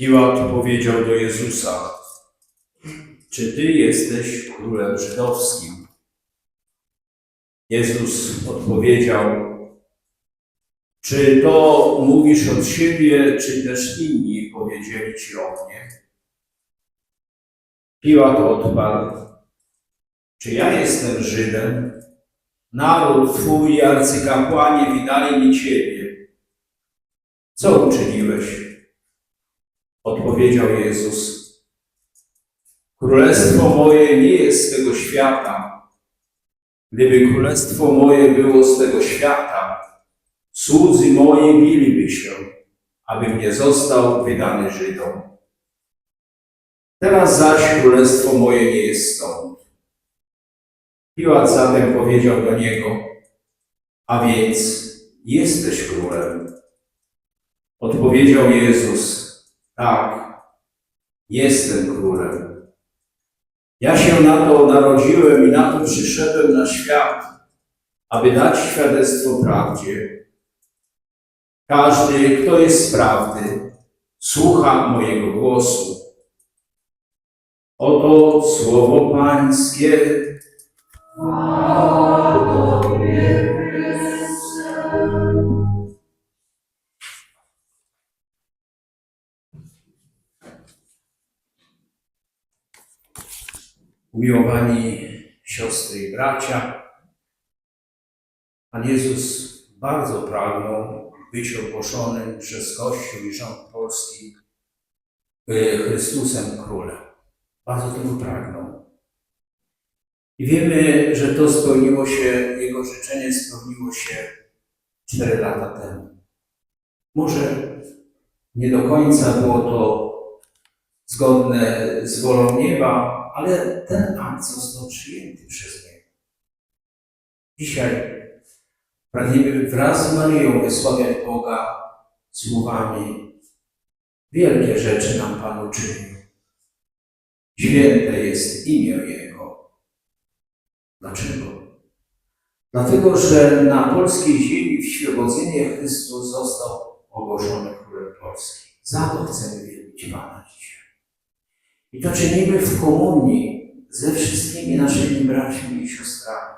Piłat powiedział do Jezusa, czy Ty jesteś królem żydowskim? Jezus odpowiedział, czy to mówisz od siebie, czy też inni powiedzieli Ci o mnie? Piłat odparł, czy ja jestem Żydem? Naród Twój i arcykapłani wydali mi Ciebie. Co uczyniłeś? Odpowiedział Jezus. Królestwo moje nie jest z tego świata. Gdyby królestwo moje było z tego świata, słudzy moi biliby się, abym nie został wydany Żydom. Teraz zaś królestwo moje nie jest stąd. Piłat zatem powiedział do niego, a więc jesteś królem. Odpowiedział Jezus, tak, jestem królem. Ja się na to narodziłem i na to przyszedłem na świat, aby dać świadectwo prawdzie. Każdy, kto jest z prawdy, słucha mojego głosu. Oto słowo Pańskie. Umiłowani siostry i bracia, Pan Jezus bardzo pragnął być ogłoszonym przez Kościół i rząd polski Chrystusem Królem. Bardzo tego pragnął. I wiemy, że to spełniło się, jego życzenie spełniło się cztery lata temu. Może nie do końca było to zgodne z wolą nieba, ale ten akt został przyjęty przez niego. Dzisiaj pragniemy wraz z Maryją wysławiać Boga słowami Wielkie rzeczy nam Pan uczynił. Święte jest imię Jego. Dlaczego? Dlatego, że na polskiej ziemi w świebodzenie Chrystus został ogłoszony Królem Polski. Za to chcemy wielbić Pana dzisiaj. I to czynimy w komunii ze wszystkimi naszymi braćmi i siostrami,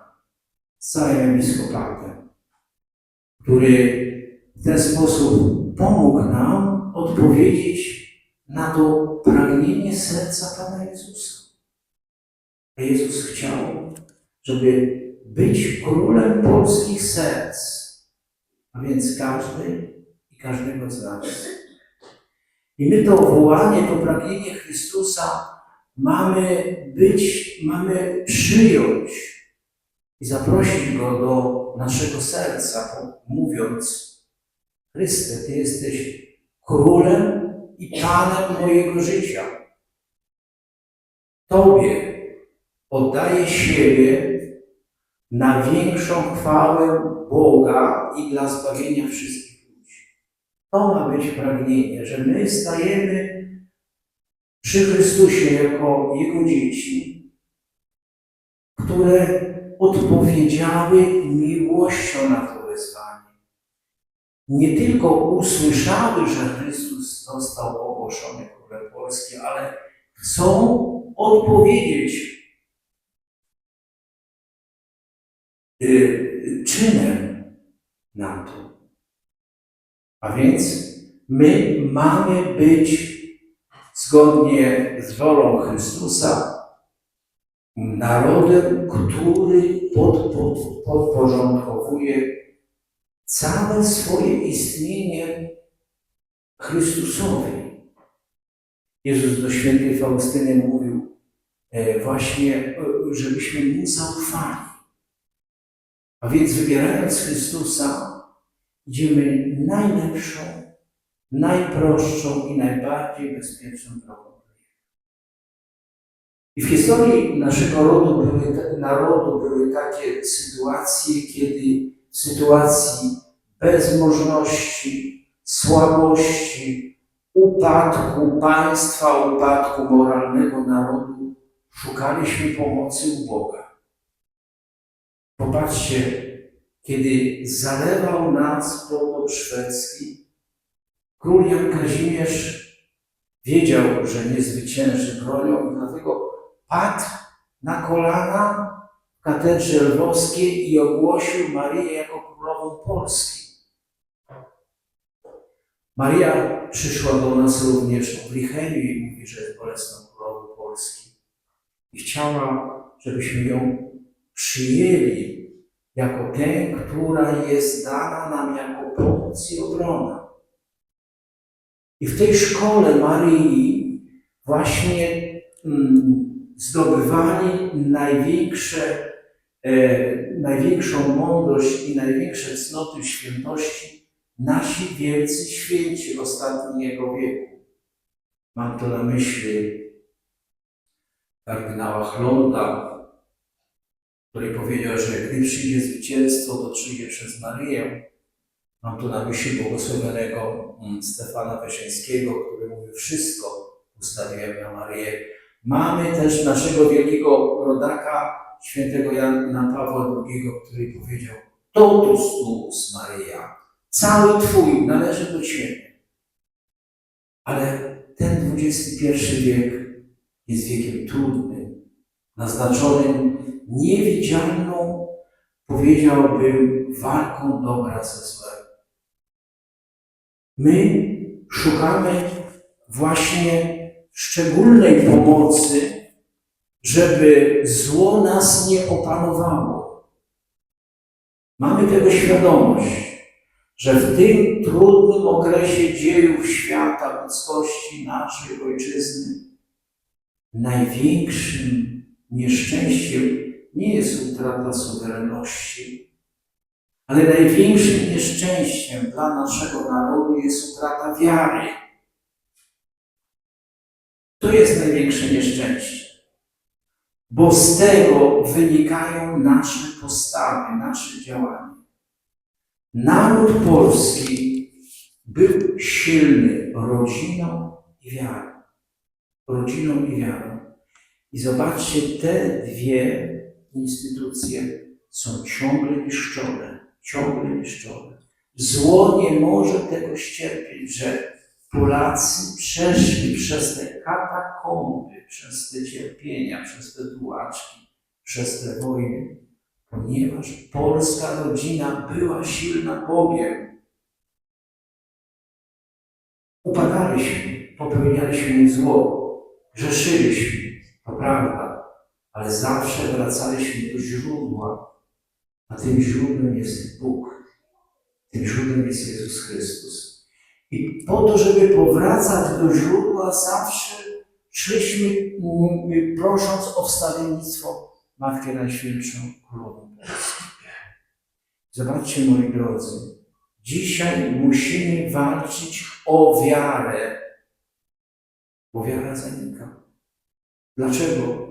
z całym episkopatem, który w ten sposób pomógł nam odpowiedzieć na to pragnienie serca Pana Jezusa. A Jezus chciał, żeby być królem polskich serc, a więc każdy i każdego z nas. I my to wołanie, to pragnienie Chrystusa mamy być, mamy przyjąć i zaprosić Go do naszego serca, mówiąc: Chryste, Ty jesteś królem i Panem mojego życia. Tobie oddaję siebie na większą chwałę Boga i dla zbawienia wszystkich. To ma być pragnienie, że my stajemy przy Chrystusie jako Jego dzieci, które odpowiedziały miłością na to wezwanie. Nie tylko usłyszały, że Chrystus został ogłoszony królem Polski, ale chcą odpowiedzieć y, czynem na to. A więc my mamy być zgodnie z wolą Chrystusa narodem, który pod, pod, podporządkowuje całe swoje istnienie Chrystusowi. Jezus do świętej Faustyny mówił e, właśnie, e, żebyśmy mu zaufali. A więc wybierając Chrystusa, idziemy najlepszą, najprostszą i najbardziej bezpieczną drogą. I w historii naszego rodu były, narodu były takie sytuacje, kiedy w sytuacji bezmożności, słabości, upadku państwa, upadku moralnego narodu, szukaliśmy pomocy u Boga. Popatrzcie, kiedy zalewał nas potop szwedzki, król Jan Kazimierz wiedział, że nie zwycięży bronią i dlatego padł na kolana w katedrze lwowskiej i ogłosił Marię jako królową Polski. Maria przyszła do nas również w Licheniu i mówi, że jest bolesną królową Polski. I chciała, żebyśmy ją przyjęli jako tę, która jest dana nam jako pomoc i obrona. I w tej szkole Marii właśnie mm, zdobywali największe, e, największą mądrość i największe cnoty świętości nasi wielcy święci ostatniego wieku. Mam to na myśli kardynała Chlonda, który powiedział, że gdy przyjdzie zwycięstwo, to przyjdzie przez Maryję. Mam tu na myśli błogosławionego mm, Stefana Wyszyńskiego, który mówi wszystko ustawiłem na Maryję. Mamy też naszego wielkiego rodaka, świętego Jana Pawła II, który powiedział Totus tuus Maryja, cały Twój należy do Ciebie. Ale ten XXI wiek jest wiekiem trudnym, naznaczonym niewidzialną, powiedziałbym, walką dobra ze złem. My szukamy właśnie szczególnej pomocy, żeby zło nas nie opanowało. Mamy tego świadomość, że w tym trudnym okresie dziejów świata, ludzkości naszej ojczyzny, największym nieszczęściem nie jest utrata suwerenności, ale największym nieszczęściem dla naszego narodu jest utrata wiary. To jest największe nieszczęście, bo z tego wynikają nasze postawy, nasze działania. Naród polski był silny rodziną i wiarą. Rodziną i wiarą. I zobaczcie, te dwie instytucje są ciągle niszczone, ciągle niszczone. Zło nie może tego ścierpieć, że Polacy przeszli przez te katakomby, przez te cierpienia, przez te dułaczki, przez te wojny, ponieważ polska rodzina była silna Bogiem. Upadaliśmy, popełnialiśmy zło, grzeszyliśmy, to prawda, ale zawsze wracaliśmy do źródła, a tym źródłem jest Bóg. Tym źródłem jest Jezus Chrystus. I po to, żeby powracać do źródła, zawsze szliśmy mm, prosząc o wstawiennictwo Matkę Najświętszą Królową. Zobaczcie, moi drodzy, dzisiaj musimy walczyć o wiarę, bo wiara zanika. Dlaczego?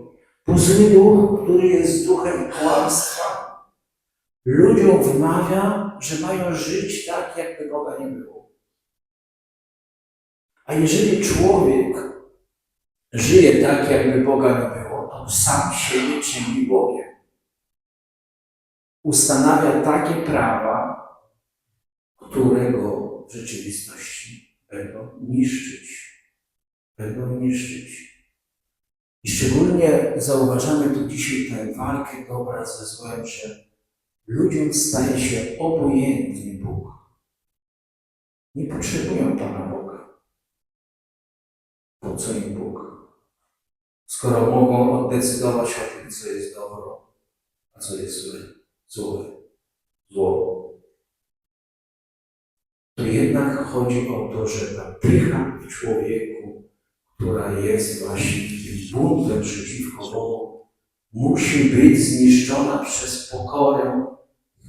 Bo zły duch, który jest duchem kłamstwa, ludziom wmawia, że mają żyć tak, jakby Boga nie było. A jeżeli człowiek żyje tak, jakby Boga nie było, to sam siebie czyni Bogiem. Ustanawia takie prawa, które go w rzeczywistości będą niszczyć. Będą niszczyć. I szczególnie zauważamy tu dzisiaj tę walkę dobra ze złem, że ludziom staje się obojętny Bóg. Nie potrzebują Pana Boga. Po co im Bóg? Skoro mogą oddecydować o tym, co jest dobro, a co jest złe, złe, zło. To jednak chodzi o to, że ta pycha w człowieku, która jest właśnie buntem przeciwko Bogu, musi być zniszczona przez pokorę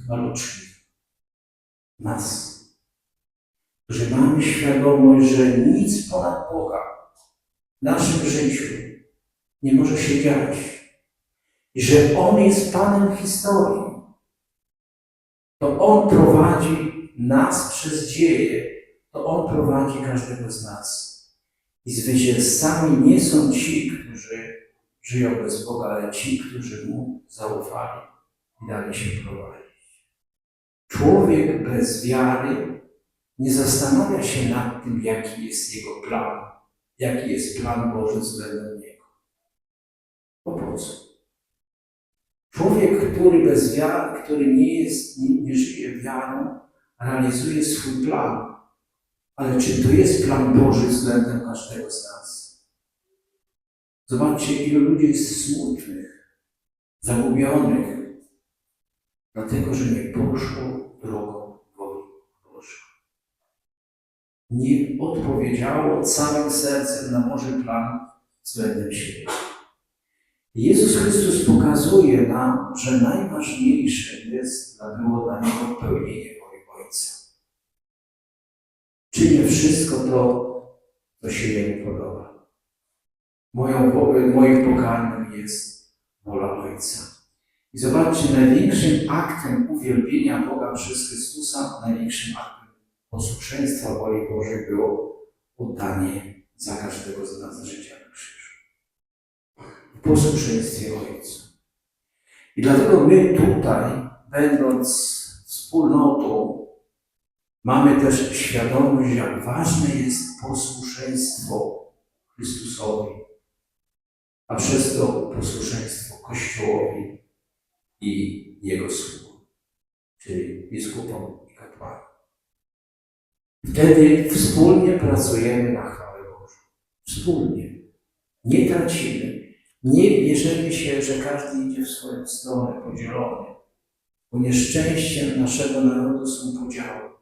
maluczkich nas, którzy mamy świadomość, że nic ponad Boga w naszym życiu nie może się dziać że On jest Panem historii. To On prowadzi nas przez dzieje, to On prowadzi każdego z nas. I zwycięzcami nie są ci, którzy żyją bez Boga, ale ci, którzy Mu zaufali i dali się prowadzić. Człowiek bez wiary nie zastanawia się nad tym, jaki jest jego plan, jaki jest plan Boży względem Niego. Po co? Człowiek, który bez wiary, który nie jest, nie, nie żyje wiarą, realizuje swój plan. Ale czy to jest plan Boży względem każdego z nas? Zobaczcie, ilu ludzi jest smutnych, zagubionych, dlatego że nie poszło drogą woli Bożej. Nie odpowiedziało całym sercem na Boży plan względem siebie. Jezus Chrystus pokazuje nam, że najważniejsze jest było dla Niego pełnienie woli Ojca. Czynię wszystko to, co się Jemu podoba. Moją, moim pokarmem jest wola Ojca. I zobaczcie, największym aktem uwielbienia Boga przez Chrystusa, największym aktem posłuszeństwa woli Bożej było oddanie za każdego z nas życia na krzyżu. W posłuszeństwie Ojcu. I dlatego my tutaj, będąc wspólnotą, mamy też świadomość, jak ważne jest posłuszeństwo Chrystusowi, a przez to posłuszeństwo Kościołowi i Jego sługom, czyli biskupom i kapłanom. Wtedy wspólnie pracujemy na chwałę Bożą. Wspólnie. Nie tracimy. Nie bierzemy się, że każdy idzie w swoją stronę podzielony. Bo nieszczęściem naszego narodu są podziały.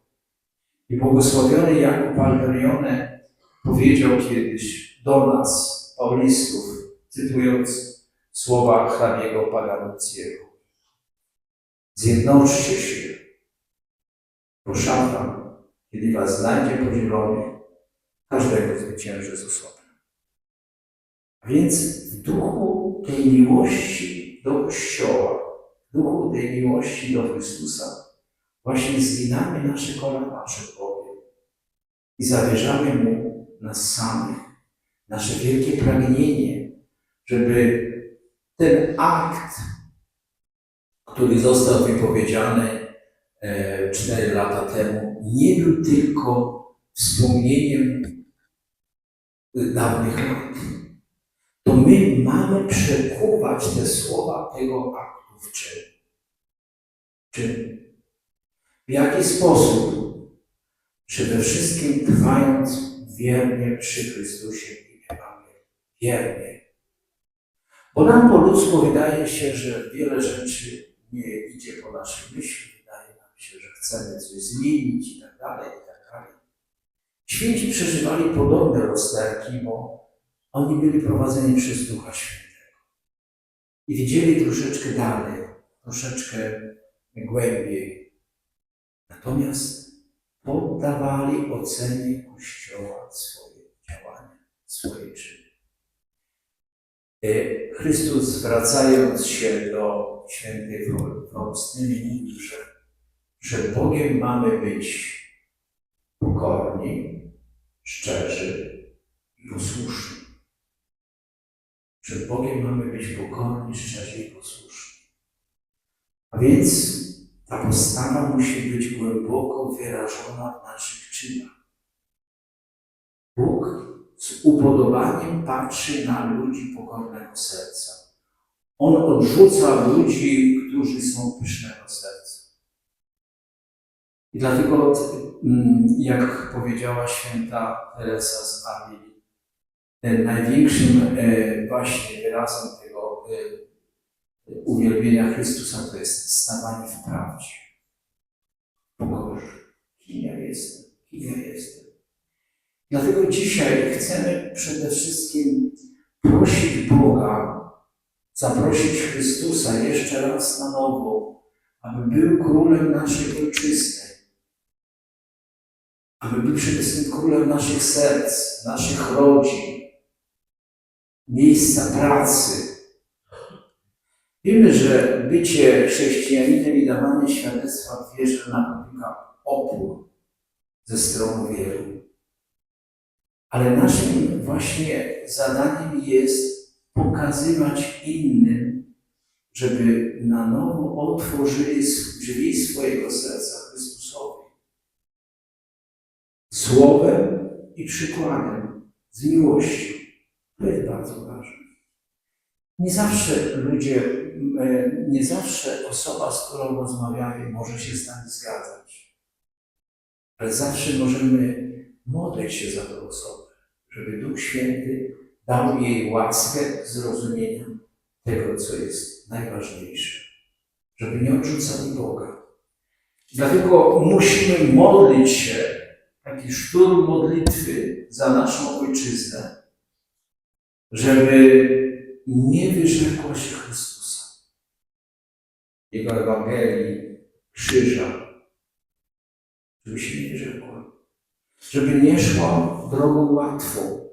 I błogosławiony Jakub Alberione powiedział kiedyś do nas, Paulistów, cytując słowa hrabiego Paganucciego. Zjednoczcie się, bo szatan, kiedy was znajdzie podzielonych, każdego zwycięży z osobna. A więc w duchu tej miłości do Kościoła, w duchu tej miłości do Chrystusa, właśnie zginamy nasze kolana przed Bogiem i zawierzamy Mu nas samych, nasze wielkie pragnienie, żeby ten akt, który został wypowiedziany e, cztery lata temu, nie był tylko wspomnieniem dawnych lat. To my mamy przekuwać te słowa tego aktu w czyn. W jaki sposób? Przede wszystkim trwając wiernie przy Chrystusie i Ewangelii. Wiernie. Bo nam po ludzku wydaje się, że wiele rzeczy nie idzie po naszej myśli. Wydaje nam się, że chcemy coś zmienić i tak dalej, i tak dalej. Święci przeżywali podobne rozterki, bo oni byli prowadzeni przez Ducha Świętego. I widzieli troszeczkę dalej, troszeczkę głębiej. Natomiast poddawali ocenie Kościoła swoje działania, swoje czyny. E, Chrystus zwracając się do świętej Faustyny mówił, że przed Bogiem mamy być pokorni, szczerzy i posłuszni. Przed Bogiem mamy być pokorni, szczerzy i posłuszni. A więc ta postawa musi być głęboko wyrażona w naszych czynach. Bóg z upodobaniem patrzy na ludzi pokornego serca. On odrzuca ludzi, którzy są pysznego serca. I dlatego, mm, jak powiedziała święta Teresa z Avili, e, największym e, właśnie wyrazem tego e, uwielbienia Chrystusa to jest stawanie w prawdzie. Pokorze. Kim ja jestem? Kim ja jestem? Dlatego dzisiaj chcemy przede wszystkim prosić Boga, zaprosić Chrystusa jeszcze raz na nowo, aby był królem naszej ojczyzny, aby był przede wszystkim królem naszych serc, naszych rodzin, miejsca pracy. Wiemy, że bycie chrześcijaninem i dawanie świadectwa w wierze napotyka opór ze strony wielu. Ale naszym właśnie zadaniem jest pokazywać innym, żeby na nowo otworzyli drzwi swojego serca Chrystusowi. Słowem i przykładem. z miłością. To jest bardzo ważne. Nie zawsze ludzie, e, nie zawsze osoba, z którą rozmawiamy, może się z nami zgadzać. Ale zawsze możemy modlić się za tę osobę, żeby Duch Święty dał jej łaskę zrozumienia tego, co jest najważniejsze. Żeby nie odrzucali Boga. Dlatego musimy modlić się, taki szturm modlitwy za naszą ojczyznę, żeby nie wyrzekła się Chrystusa, Jego Ewangelii, krzyża, żeby się nie wyrzekła, żeby nie szła drogą łatwą,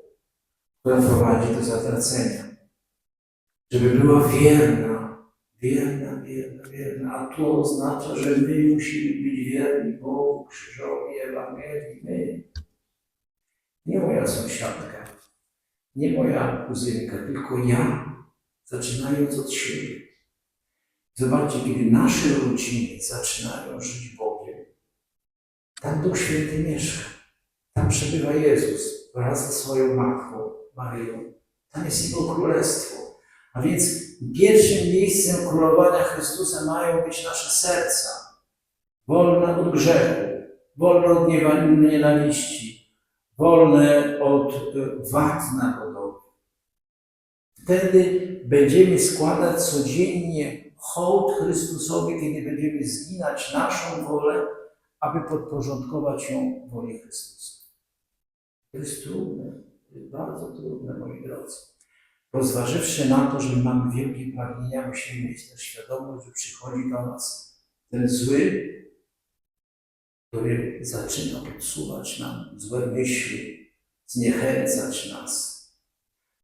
która prowadzi do zatracenia, żeby była wierna, wierna, wierna, wierna, a to oznacza, że my musimy być wierni Bogu, krzyżowi, Ewangelii, my. Nie moja sąsiadka, nie moja kuzynka, tylko ja, zaczynając od siebie. Zobaczcie, kiedy nasze rodziny zaczynają żyć Bogiem, tam Duch Święty mieszka. Tam przebywa Jezus wraz ze swoją matką Maryją. Tam jest Jego Królestwo. A więc pierwszym miejscem królowania Chrystusa mają być nasze serca. Wolne od grzechu, wolne od nienawiści, wolne od wad narodowych. Wtedy będziemy składać codziennie hołd Chrystusowi, kiedy będziemy zginać naszą wolę, aby podporządkować ją woli Chrystusa. To jest trudne, to jest bardzo trudne, moi drodzy. Bo zważywszy na to, że mamy wielkie pragnienia, musimy mieć też świadomość, że przychodzi do nas ten zły, który zaczyna podsuwać nam złe myśli, zniechęcać nas.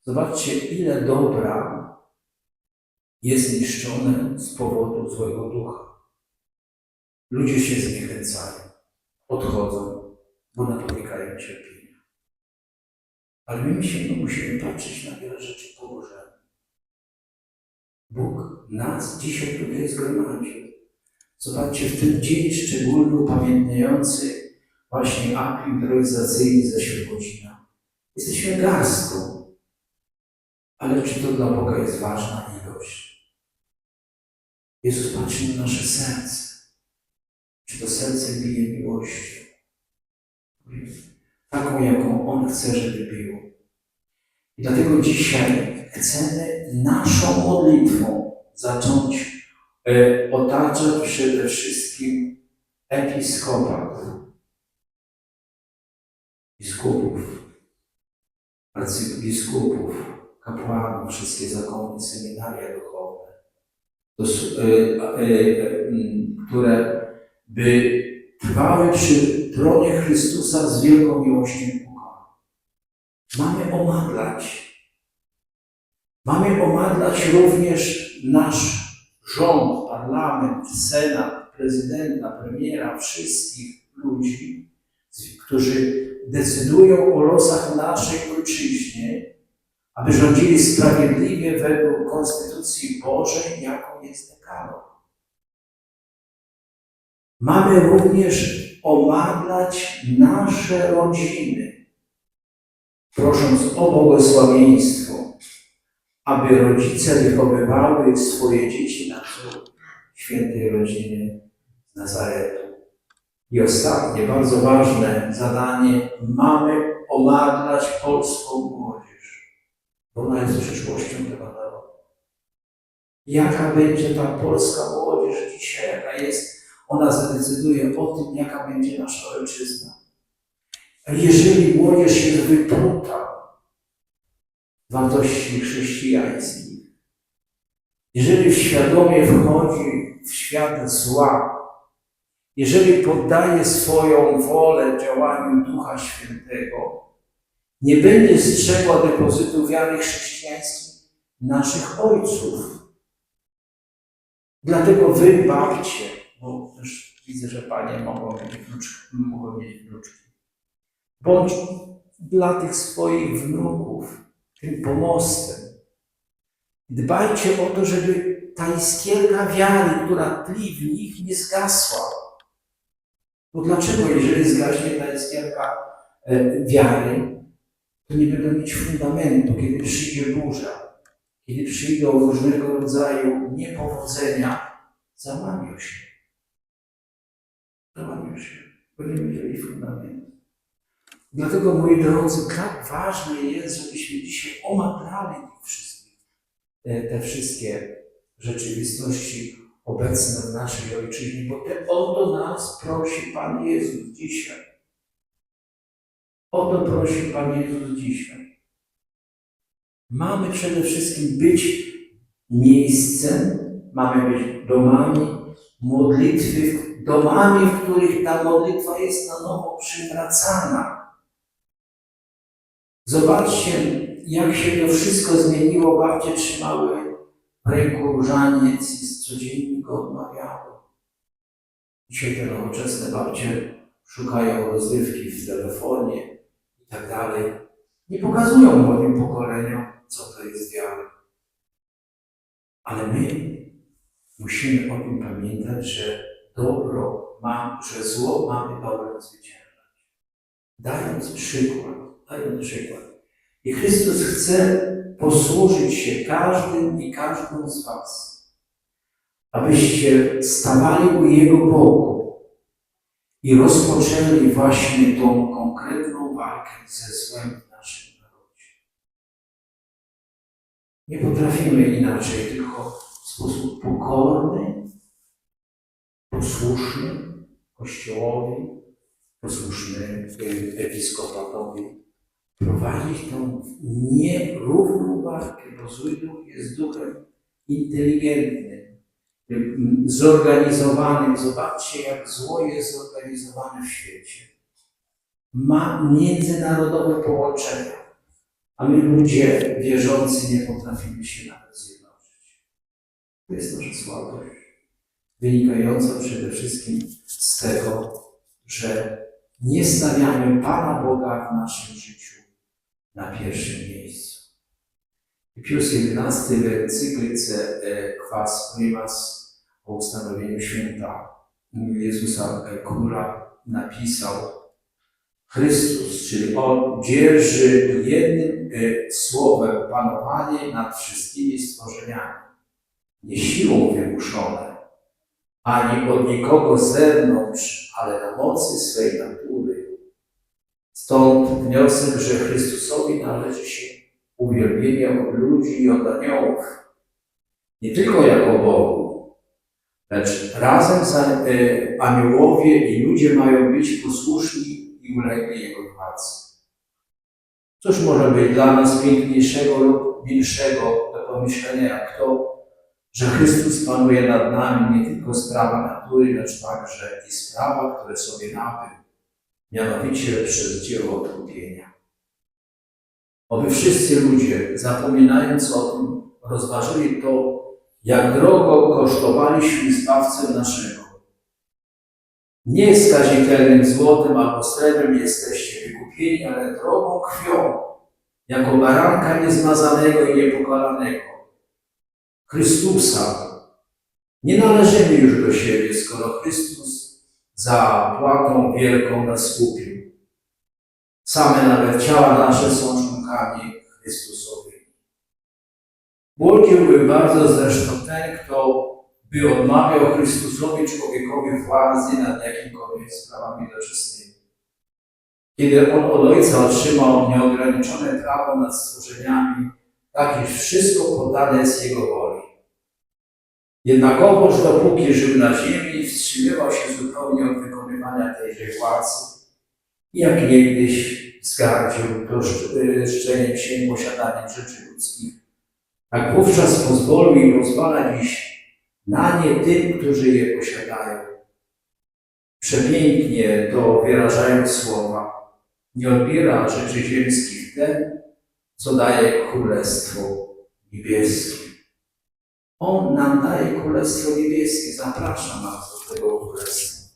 Zobaczcie, ile dobra jest niszczone z powodu złego ducha. Ludzie się zniechęcają, odchodzą, bo napotykają cierpienia. Ale my musimy, musimy patrzeć na wiele rzeczy po Bożemu. Bóg nas dzisiaj tutaj zgromadził. Zobaczcie, w ten dzień szczególny upamiętniający właśnie akt improwizacyjny ze Świebodzina. Jesteśmy garstką. Ale czy to dla Boga jest ważna ilość? Jezus patrzy na nasze serce. Czy to serce bije miłością? Taką, jaką On chce, żeby było. I dlatego dzisiaj chcemy naszą modlitwą zacząć e, otaczać przede wszystkim episkopat, biskupów, arcybiskupów, kapłanów, wszystkie zakony, seminaria duchowne, to, e, e, m, które by trwały przy tronie Chrystusa z wielką miłością pokorą. Mamy omadlać. Mamy omadlać również nasz rząd, parlament, senat, prezydenta, premiera, wszystkich ludzi, którzy decydują o losach naszej ojczyźnie, aby rządzili sprawiedliwie według Konstytucji Bożej, jaką jest dekalog. Mamy również omadlać nasze rodziny, prosząc o błogosławieństwo, aby rodzice wychowywały swoje dzieci na wzór świętej rodziny z Nazaretu. I ostatnie, bardzo ważne zadanie, mamy omadlać polską młodzież, bo ona jest przyszłością tego narodu. Jaka będzie ta polska młodzież dzisiaj, jaka jest, ona zadecyduje o tym, jaka będzie nasza ojczyzna. Jeżeli młodzież jest wypruta wartości chrześcijańskich, jeżeli świadomie wchodzi w świat zła, jeżeli poddaje swoją wolę działaniu Ducha Świętego, nie będzie strzegła depozytu wiary chrześcijańskiej naszych ojców. Dlatego wy babcie, bo też widzę, że panie mogą mieć wnuczki, mogą mieć wnuczki. Bądź dla tych swoich wnuków tym pomostem. Dbajcie o to, żeby ta iskierka wiary, która tli w nich, nie zgasła. Bo dlaczego, jeżeli zgaśnie ta iskierka e, wiary, to nie będą mieć fundamentu, kiedy przyjdzie burza, kiedy przyjdą różnego rodzaju niepowodzenia, załamią się. Załamią się, bo nie mieli fundamentu. Dlatego, moi drodzy, tak ważne jest, żebyśmy dzisiaj omawiali te, te wszystkie rzeczywistości obecne w naszej ojczyźnie, bo te, o to nas prosi Pan Jezus dzisiaj. O to prosi Pan Jezus dzisiaj. Mamy przede wszystkim być miejscem, mamy być domami modlitwy, domami, w których ta modlitwa jest na nowo przywracana. Zobaczcie, jak się to wszystko zmieniło. Babcie trzymały w ręku różaniec i codziennie go odmawiały. Dzisiaj te nowoczesne babcie szukają rozrywki w telefonie i tak dalej. Nie pokazują młodym pokoleniom, co to jest wiara. Ale my musimy o tym pamiętać, że dobro ma, że zło mamy dobrem zwyciężać. Dając przykład, dając przykład. I Chrystus chce posłużyć się każdym i każdą z Was, abyście stawali u Jego boku i rozpoczęli właśnie tą konkretną walkę ze złem w naszym narodzie. Nie potrafimy inaczej, tylko w sposób pokorny, posłuszny Kościołowi, posłuszny e, episkopatowi, prowadzić tą nierówną walkę, bo zły duch jest duchem inteligentnym, zorganizowanym. Zobaczcie, jak zło jest zorganizowane w świecie. Ma międzynarodowe połączenia, a my ludzie wierzący nie potrafimy się nawet zjednoczyć. To jest nasza słabość, wynikająca przede wszystkim z tego, że nie stawiamy Pana Boga w naszym życiu na pierwszym miejscu. Pius XI w encyklice e, Quas Primas o ustanowieniu święta Jezusa e, Króla napisał Chrystus, czyli On dzierży jednym e, słowem panowanie nad wszystkimi stworzeniami, nie siłą wymuszone, ani od nikogo z zewnątrz, ale na mocy swej natury. Stąd wniosek, że Chrystusowi należy się uwielbienie od ludzi i od aniołów. Nie tylko jako Bogu, lecz razem z e, aniołowie i ludzie mają być posłuszni i ulegli Jego władzy. Cóż może być dla nas piękniejszego lub milszego do pomyślenia jak to, że Chrystus panuje nad nami nie tylko sprawa natury, lecz także i sprawa, które sobie nabył, mianowicie przez dzieło odkupienia. Oby wszyscy ludzie, zapominając o tym, rozważyli to, jak drogo kosztowaliśmy Zbawcę naszego. Nie skazitelnym złotem albo srebrem jesteście wykupieni, ale drogą krwią, jako baranka niezmazanego i niepokalanego. Chrystusa. Nie należymy już do siebie, skoro Chrystus za płatą wielką nas kupił. Same nawet ciała nasze są członkami Chrystusowymi. Błądziłby bardzo zresztą ten, kto by odmawiał Chrystusowi człowiekowi władzy nad jakimikolwiek sprawami doczesnymi. Kiedy on od Ojca otrzymał nieograniczone prawo nad stworzeniami, tak iż wszystko podane jest Jego woli. Jednakowoż dopóki żył na ziemi, wstrzymywał się zupełnie od wykonywania tejże władzy jak niegdyś zgardził to szczeniem się posiadaniem rzeczy ludzkich, tak wówczas pozwolił i pozwala dziś na nie tym, którzy je posiadają. Przepięknie to wyrażają słowa. Nie odbiera rzeczy ziemskich ten, co daje Królestwo Niebieskie. On nam daje Królestwo Niebieskie, zaprasza nas do tego Królestwa.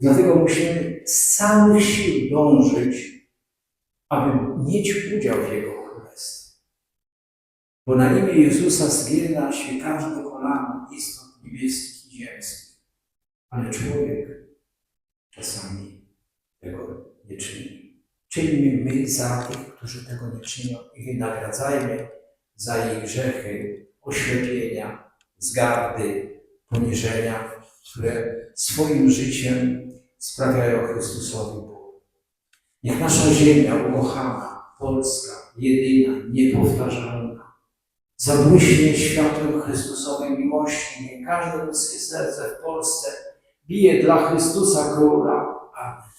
Dlatego musimy z całych sił dążyć, aby mieć udział w Jego Królestwie. Bo na imię Jezusa zgiera się każde kolano istot niebieskich i ziemskich. Ale człowiek czasami tego nie czyni. Czyńmy my za tych, którzy tego nie czynią i wynagradzajmy za ich grzechy, oślepienia, zgardy, poniżenia, które swoim życiem sprawiają Chrystusowi Niech nasza ziemia ukochana, Polska, jedyna, niepowtarzalna, zabłyśnie światłem Chrystusowej miłości. Niech każde ludzkie serce w Polsce bije dla Chrystusa Króla. Amen.